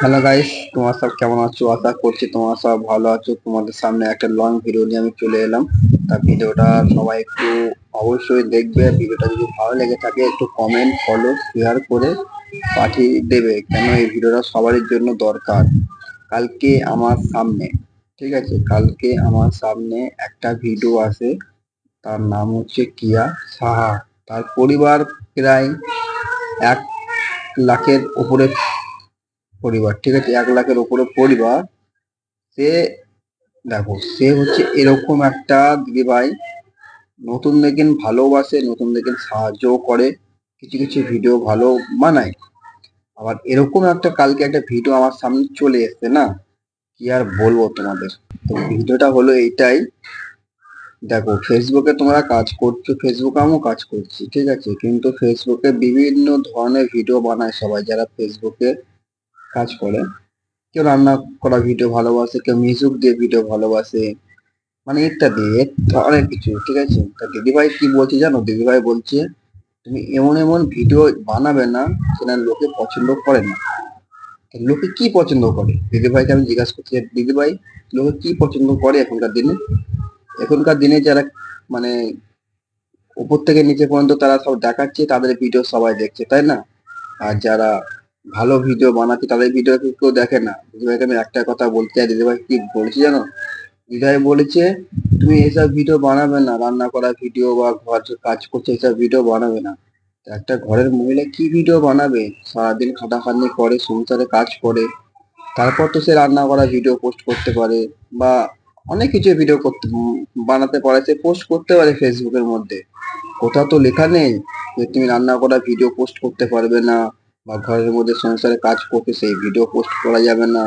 Hello guys তোমার সব কেমন আছো? আশা করছি তোমার সব ভালো আছো। তোমাদের সামনে একটা লং ভিডিও নিয়ে আমি চলে এলাম। তা ভিডিওটা সবাই একটু অবশ্যই দেখবে। ভিডিওটা যদি ভালো লেগে থাকে, একটু কমেন্ট ফলো শেয়ার করে পাঠিয়ে দেবে। কেন এই ভিডিওটা সবারই জন্য দরকার। কালকে আমার সামনে, ঠিক আছে? কালকে আমার সামনে একটা ভিডিও আছে। তার নাম হচ্ছে কিয়া সাহা। তার পরিবার প্রায় এক লাখের উপরে পরিবার, ঠিক আছে? এক লাখের উপরে পরিবার, সে, দেখো, সে হচ্ছে এরকম একটা দিদিভাই নতুন দেখেন ভালোবাসে, নতুন দেখেন সাহায্যও করে, কিছু কিছু ভিডিও ভালো বানায়। আবার এরকম একটা, কালকে একটা ভিডিও আমার সামনে চলে এসছে না? কি আর বলব তোমাদের? তো ভিডিওটা হলো এইটাই। দেখো ফেসবুকে তোমরা কাজ করছ ফেসবুকে আমিও কাজ করছি, ঠিক আছে? কিন্তু ফেসবুকে বিভিন্ন ধরনের ভিডিও বানায় সবাই, যারা ফেসবুকে কাজ করে। কেউ রান্না করা ভিডিও ভালোবাসে, কেউ মিউজিক দিয়ে ভিডিও ভালোবাসে মানে ইত্যাদি অনেক কিছু, ঠিক আছে? তা দিদিভাই কি বলছে জানো? দিদিভাই বলছে, তুমি এমন এমন ভিডিও বানাবে না সেটা লোকে পছন্দ করে না। লোকে কি পছন্দ করে? দিদিভাইকে আমি জিজ্ঞাসা করছি দিদিভাই, লোকে কি পছন্দ করে এখনকার দিনে? এখনকার দিনে যারা মানে উপর থেকে নিচে পর্যন্ত তারা সব দেখাচ্ছে, তাদের ভিডিও সবাই দেখছে, তাই না? আর যারা ভালো ভিডিও বানাচ্ছে, তাদের ভিডিও কেউ দেখে না। দিদিভাইকে আমি একটা কথা বলতে চাই, দিদিভাই কি বলছি জানো? দিদিভাই বলেছে, তুমি এসব ভিডিও বানাবে না, রান্না করা ভিডিও বা ঘর কাজ করছে, এসব ভিডিও বানাবে না। একটা ঘরের মহিলা কি ভিডিও বানাবে? সারাদিন খাটাখাটনি করে, সংসারে কাজ করে, তারপর তো সে রান্না করা ভিডিও পোস্ট করতে পারে বা অনেক কিছু ভিডিও করতে বানাতে পারে, সে পোস্ট করতে পারে ফেসবুকের মধ্যে। কোথাও তো লেখা নেই যে তুমি রান্না করা ভিডিও পোস্ট করতে পারবে না। বা ঘরের মধ্যে সংসারে কাজ করতে সেই ভিডিও পোস্ট করা যাবে না।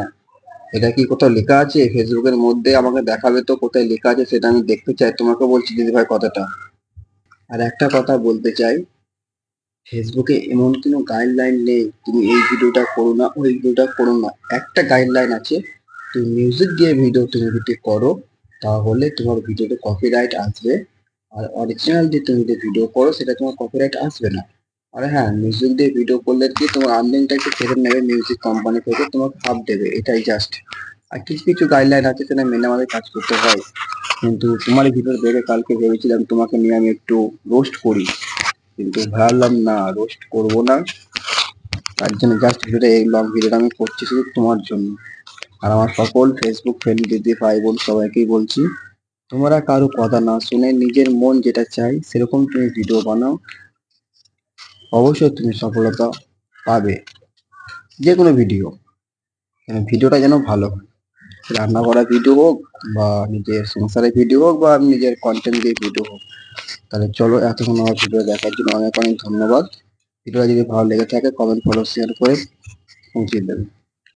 এটা কি কোথাও লেখা আছে? ফেসবুকের মধ্যে আমাকে দেখাবে তো কোথায় লেখা আছে সেটা আমি দেখতে চাই। তোমাকে বলছি দিদিভাই কথাটা। আর একটা কথা বলতে চাই ফেসবুকে এমন কোনো গাইডলাইন নেই, তুমি এই ভিডিওটা করো না, ওই ভিডিওটা করো না। একটা গাইডলাইন আছে, তুমি মিউজিক দিয়ে ভিডিও তুমি যদি করো, তাহলে তোমার ভিডিওতে কপিরাইট আসবে। আর অরিজিনাল দিয়ে তুমি যদি ভিডিও করো, সেটা তোমার কপিরাইট আসবে না। আর হ্যাঁ মিউজিক দিয়ে ভিডিও করলে কি তোমার আর্নিংটা একটু ফেরত নেবে মিউজিক কোম্পানি থেকে তোমাকে হাফ দেবে, এটাই জাস্ট আর কিছু কিছু গাইডলাইন আছে সেটা মেনে আমাদের কাজ করতে হয়। কিন্তু তোমার ভিডিও দেখে কালকে ভেবেছিলাম তোমাকে নিয়ে আমি একটু রোস্ট করি। কিন্তু ভাবলাম না রোস্ট করব না। তার জন্য জাস্ট ভিডিওটা, এই লং ভিডিওটা আমি করছি শুধু তোমার জন্য। আর আমার সকল ফেসবুক ফ্রেন্ড দিদি, ভাই বোন সবাইকেই বলছি, তোমরা কারও কথা না শুনে নিজের মন যেটা চাই সেরকম তুমি ভিডিও বানাও। অবশ্যই তুমি সফলতা পাবে। যে কোনো ভিডিও ভিডিওটা যেন ভালো রান্না করা ভিডিও হোক বা নিজের সংসারের ভিডিও হোক বা নিজের কন্টেন্ট দিয়ে ভিডিও হোক। তাহলে চলো এতক্ষণ আমার ভিডিও দেখার জন্য অনেক অনেক ধন্যবাদ। ভিডিওটা যদি ভালো লেগে থাকে কমেন্ট ফলো শেয়ার করে পৌঁছে দেবে।